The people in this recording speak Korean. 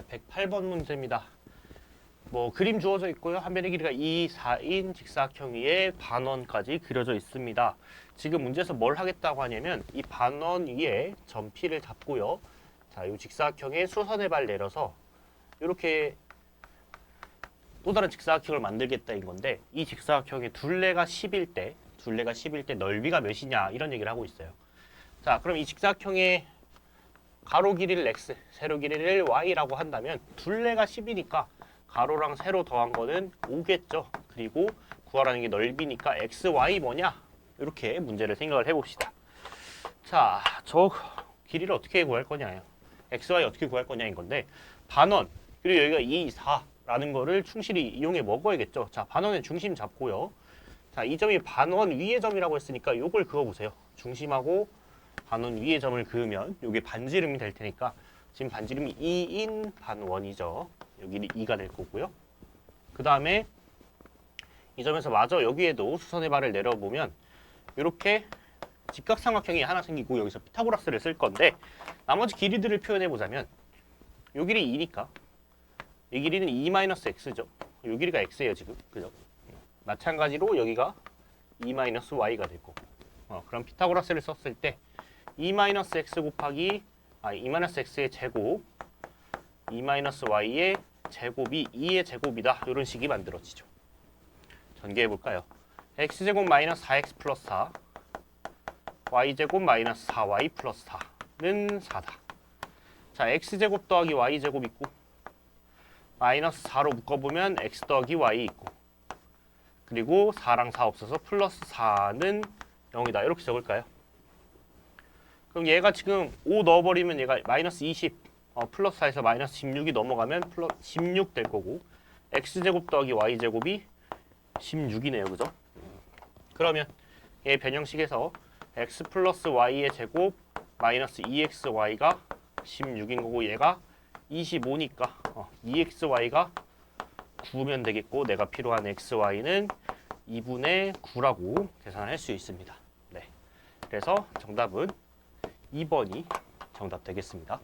8번 문제입니다. 뭐 그림 주어져 있고요. 한 변의 길이가 2, 4인 직사각형 위에 반원까지 그려져 있습니다. 지금 문제에서 뭘 하겠다고 하냐면 이 반원 위에 점 P를 잡고요. 자, 이 직사각형에 수선의 발 내려서 이렇게 또 다른 직사각형을 만들겠다인 건데 이 직사각형의 둘레가 10일 때 둘레가 10일 때 넓이가 몇이냐 이런 얘기를 하고 있어요. 자, 그럼 이 직사각형의 가로 길이를 x, 세로 길이를 y라고 한다면 둘레가 10이니까 가로랑 세로 더한 거는 5겠죠. 그리고 구하라는 게 넓이니까 x, y 뭐냐? 이렇게 문제를 생각을 해봅시다. 자, 저 길이를 어떻게 구할 거냐요. x, y 어떻게 구할 거냐인 건데 반원 그리고 여기가 2, 4라는 거를 충실히 이용해 먹어야겠죠. 자, 반원의 중심 잡고요. 자, 이 점이 반원 위의 점이라고 했으니까 요걸 그어보세요. 중심하고 반원 위의 점을 그으면 이게 반지름이 될 테니까 지금 반지름이 2인 반원이죠. 여기는 2가 될 거고요. 그 다음에 이 점에서 마저 여기에도 수선의 발을 내려보면 이렇게 직각삼각형이 하나 생기고 여기서 피타고라스를 쓸 건데 나머지 길이들을 표현해 보자면 요 길이 2니까 이 길이는 2-x죠. 요 길이가 x예요 지금. 그죠? 마찬가지로 여기가 2-y가 될 거고 어, 그럼 피타고라스를 썼을 때 2-x 곱하기 아 2-x의 제곱 2-y의 제곱이 2의 제곱이다. 이런 식이 만들어지죠. 전개해 볼까요? x제곱 마이너스 4x 플러스 4 y제곱 마이너스 4y 플러스 4는 4다. 자, x제곱 더하기 y제곱 있고 마이너스 4로 묶어보면 x 더하기 y 있고 그리고 4랑 4 없어서 플러스 4는 0이다. 이렇게 적을까요? 그럼 얘가 지금 5 넣어버리면 얘가 마이너스 20 어, 플러스 4에서 마이너스 16이 넘어가면 플러스 16 될 거고 x제곱 더하기 y제곱이 16이네요. 그죠? 그러면 얘 변형식에서 x 플러스 y의 제곱 마이너스 2xy가 16인 거고 얘가 25니까 어, 2xy가 9면 되겠고 내가 필요한 xy는 2분의 9라고 계산할 수 있습니다. 네. 그래서 정답은 2번이 정답 되겠습니다.